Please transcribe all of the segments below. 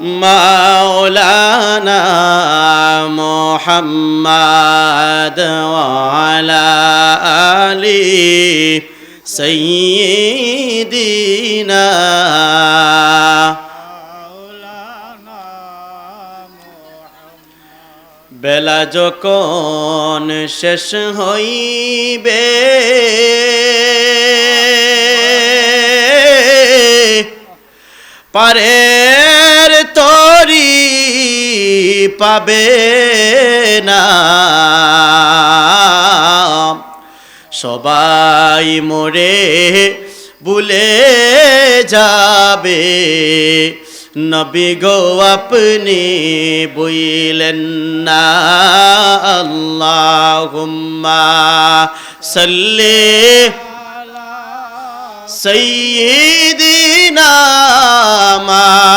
مولانا محمد وعلى آله سيدنا বেলা যখন শেষ হইবে পারের পাবে না। সবাই মোরে ভুলে যাবে। নবী গো, আপনি বুইলেন না। আল্লাহুম্মা সাল্লি সাইয়্যিদিনা মা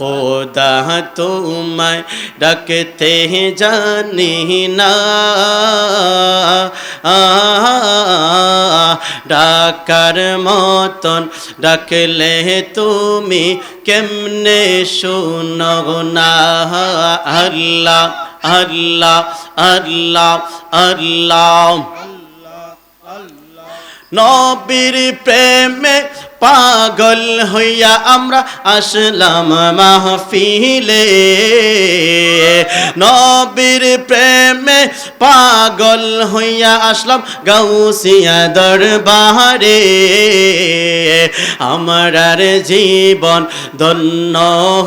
খোদা তোমায় ডাকতে জানি না। ডাকার মতন ডাকলে তুমি কেমনে শুনো না? আল্লাহ আল্লাহ। আল্লাহ আল্লাহ। নবীর প্রেমে পাগল হইয়া আমরা আসলাম মাহফিলে। নবীর প্রেমে পাগল হইয়া আসলাম গাউসিয়া দরবারে। আমারার জীবন ধন্য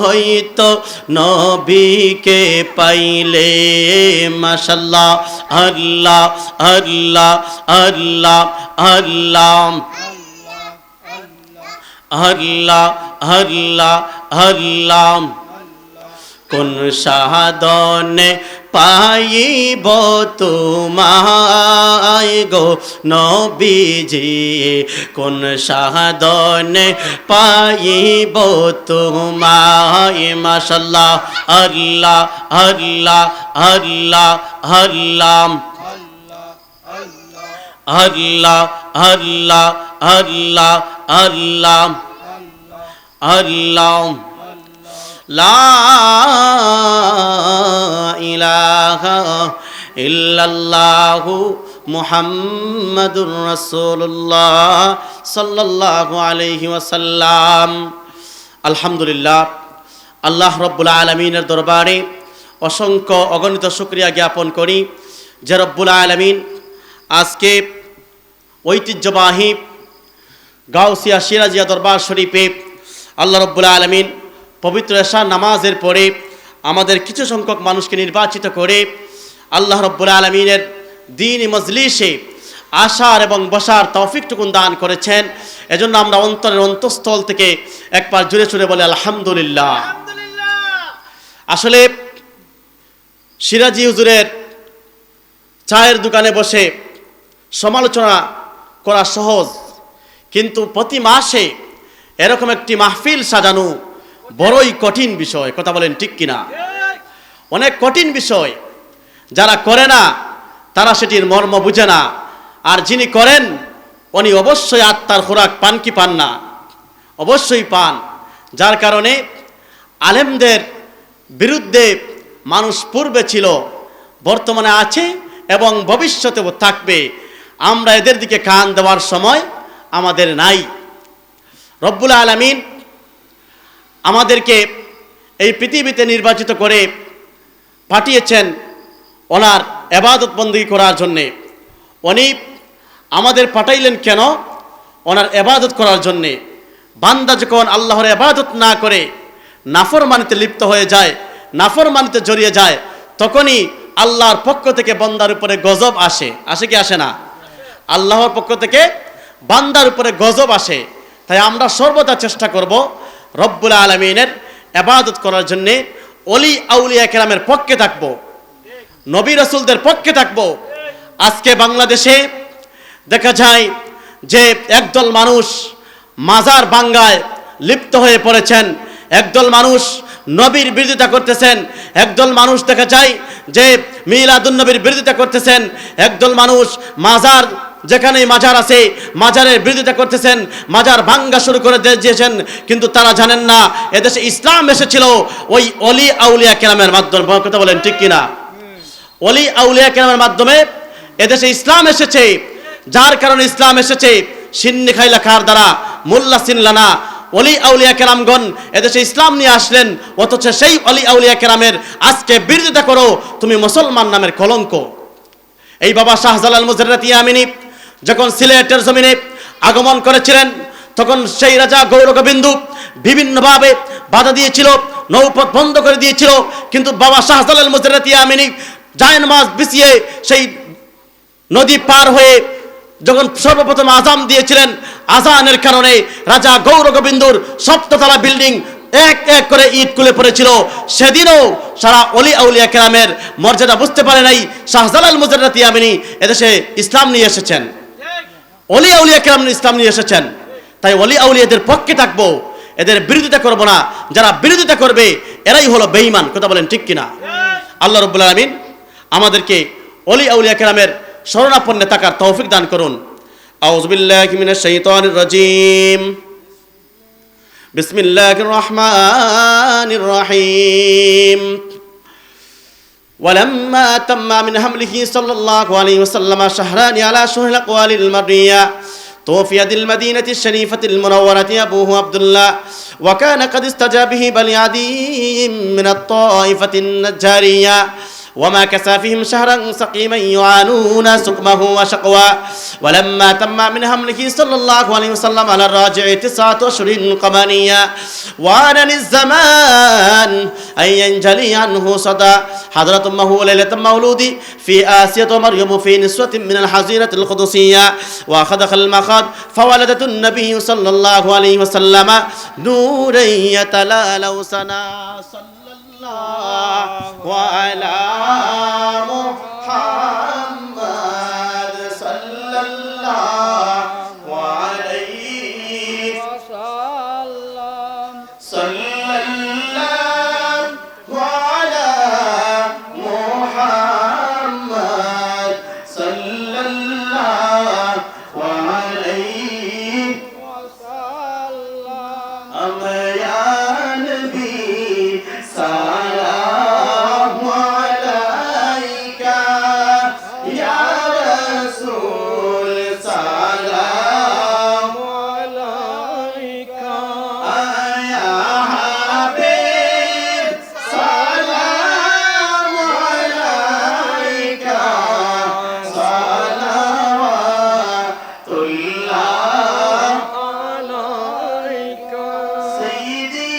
হইত নবীকে পাইলে। মাশাল্লাহ, আল্লাহ আল্লাহ আল্লাহ আল্লাহ। আল্লাহ আল্লাহ আল্লাহ। কোন সাধনে পাইব তোমায় গো নবীজি? কোন সাধনে পাইব তোমায়, মাশাল্লাহ। আল্লাহ আল্লাহ আল্লাহ আল্লাহ। আল্লাহ আল্লাহ আল্লাহ আল্লাহ আল্লাহ, লা ইলাহা ইল্লাল্লাহু মুহাম্মাদুর রাসূলুল্লাহ সাল্লাল্লাহু আলাইহি ওয়াসাল্লাম। আলহামদুলিল্লাহ, আল্লাহ রব্বুল আলমিনের দরবারে অসংখ্য অগণিত শুক্রিয়া জ্ঞাপন করি। যে রব্বুল আলমিন আজকে ঐতিহ্যবাহী গাউসিয়া সিরাজিয়া দরবার শরীফে আল্লাহ রব্বুল আলমিন পবিত্র এশা নামাজের পরে আমাদের কিছু সংখ্যক মানুষকে নির্বাচিত করে আল্লাহ রব্বুল আলমিনের দিন মজলিসে আসার এবং বসার তৌফিকটুকুন দান করেছেন। এজন্য আমরা অন্তরের অন্তঃস্থল থেকে একবার জুড়ে চুড়ে বলে আলহামদুলিল্লাহ। আসলে সিরাজি হুজুরের চায়ের দোকানে বসে সমালোচনা করা সহজ। কিন্তু প্রতি মাসে এরকম একটি মাহফিল সাজানো বড়ই কঠিন বিষয়, কথা বলেন ঠিক কিনা? অনেক কঠিন বিষয়। যারা করে না, তারা সেটির মর্ম বুঝে না। আর যিনি করেন, উনি অবশ্যই আত্মার খোরাক পান কি পান না? অবশ্যই পান। যার কারণে আলেমদের বিরুদ্ধে মানুষ পূর্বে ছিল, বর্তমানে আছে এবং ভবিষ্যতেও থাকবে। আমরা এদের দিকে কান দেওয়ার সময় আমাদের নাই। রব্বুল আলমিন আমাদেরকে এই পৃথিবীতে নির্বাচিত করে পাঠিয়েছেন ওনার এবাদত বন্দী করার জন্যে। উনি আমাদের পাঠাইলেন কেন? ওনার এবাদত করার জন্যে। বান্দা যখন আল্লাহর এবাদত না করে নাফর মানিতে লিপ্ত হয়ে যায় নাফর মানিতে জড়িয়ে যায়, তখনই আল্লাহর পক্ষ থেকে বন্দার উপরে গজব আসে। আসে কি আসে না? আল্লাহর পক্ষ থেকে বান্দার উপরে গজব আসে। তাই আমরা সর্বদা চেষ্টা করব রব্বুল আলমিনের এবাদত করার জন্যে অলি আউলিয়া কেরামের পক্ষে থাকব, নবী রসুলদের পক্ষে থাকব। আজকে বাংলাদেশে দেখা যায় যে একদল মানুষ মাজার বাঙ্গায় লিপ্ত হয়ে পড়েছেন, একদল মানুষ নবীর বিরোধিতা করতেছেন, একদল মানুষ দেখা যায় যে মিলাদুন নবীর বিরোধিতা করতেছেন, একদল মানুষ মাজার যেখানে মাজার আছে, মাজারের বিরোধিতা করতেছেন, মাজার ভাঙ্গা শুরু করে দিয়ে- দিয়েছেন, কিন্তু তারা জানেন না, এদেশে ইসলাম এসেছিল, ওই অলি আউলিয়া কেরামের মাধ্যমে। কথা বলেন, ঠিক কিনা? অলি আউলিয়া কেরামের মাধ্যমে এদেশে ইসলাম এসেছে, যার কারণে ইসলাম এসেছে, সিন্নি খাইলা খার দ্বারা, মোল্লা সিনলানা অলি আউলিয়া কেরামগণ এদেশে ইসলাম নিয়ে আসলেন, অথচ সেই অলি আউলিয়া কেরামের আজকে বিরোধিতা করো, তুমি মুসলমান নামের কলঙ্ক। এই বাবা শাহজালাল মুজাররাত ইয়ামিনী যখন সিলেটের জমিনে আগমন করেছিলেন, তখন সেই রাজা গৌর গোবিন্দু বিভিন্নভাবে বাধা দিয়েছিল, নৌপথ বন্ধ করে দিয়েছিল, কিন্তু বাবা শাহজালাল মুজাররাত ইয়ামিনী জায়ন মাছ বিছিয়ে সেই নদী পার হয়ে যখন সর্বপ্রথম আজাম দিয়েছিলেন, আজানের কারণে রাজা গৌর গোবিন্দর সপ্ততলা বিল্ডিং এক এক করে ইট কুলে পড়েছিল। সেদিনও সারা অলি আউলিয়া কেরামের মর্যাদা বুঝতে পারে নাই শাহজালাল মুজারাতি আমিনী এদেশে ইসলাম নিয়ে এসেছেন। অলি আউলিয়া কেরাম ইসলাম নিয়ে এসেছেন। তাই অলি আউলিয়াদের পক্ষে থাকব, এদের বিরোধিতা করব না। যারা বিরোধিতা করবে, এরাই হলো বেঈমান। কথা বলেন ঠিক কিনা? আল্লাহ রব্বুল আলমিন আমাদেরকে অলি আউলিয়া কেরামের শরণাপন্নে থাকার তৌফিক দান করুন। রাজিম। বিসমিল্লাহ রহমান রহিম। ولما تم من حمله صلى الله عليه وسلم شهران على شهر الأقوال المرية توفي ذي المدينة الشريفة المنورة أبوه عبد الله وكان قد استجاب به بني عدي من الطائفة النجارية. وما كسى فيهم شهرا سقيما يعانون سقمه وشقوى. ولما تم من حمله صلى الله عليه وسلم على الراجع تسعة أشهر قمرية وعن الزمان أن ينجلي عنه صدى. حضرة أمه ليلة مولود في آسية ومريم في نسوة من الحزيرة القدسية. وأخذ المخاض فولدت النبي صلى الله عليه وسلم نورا يتلالو سنا. صلى وعلى محمد صلى الله وعليه وسلم. صلى الله Jesus.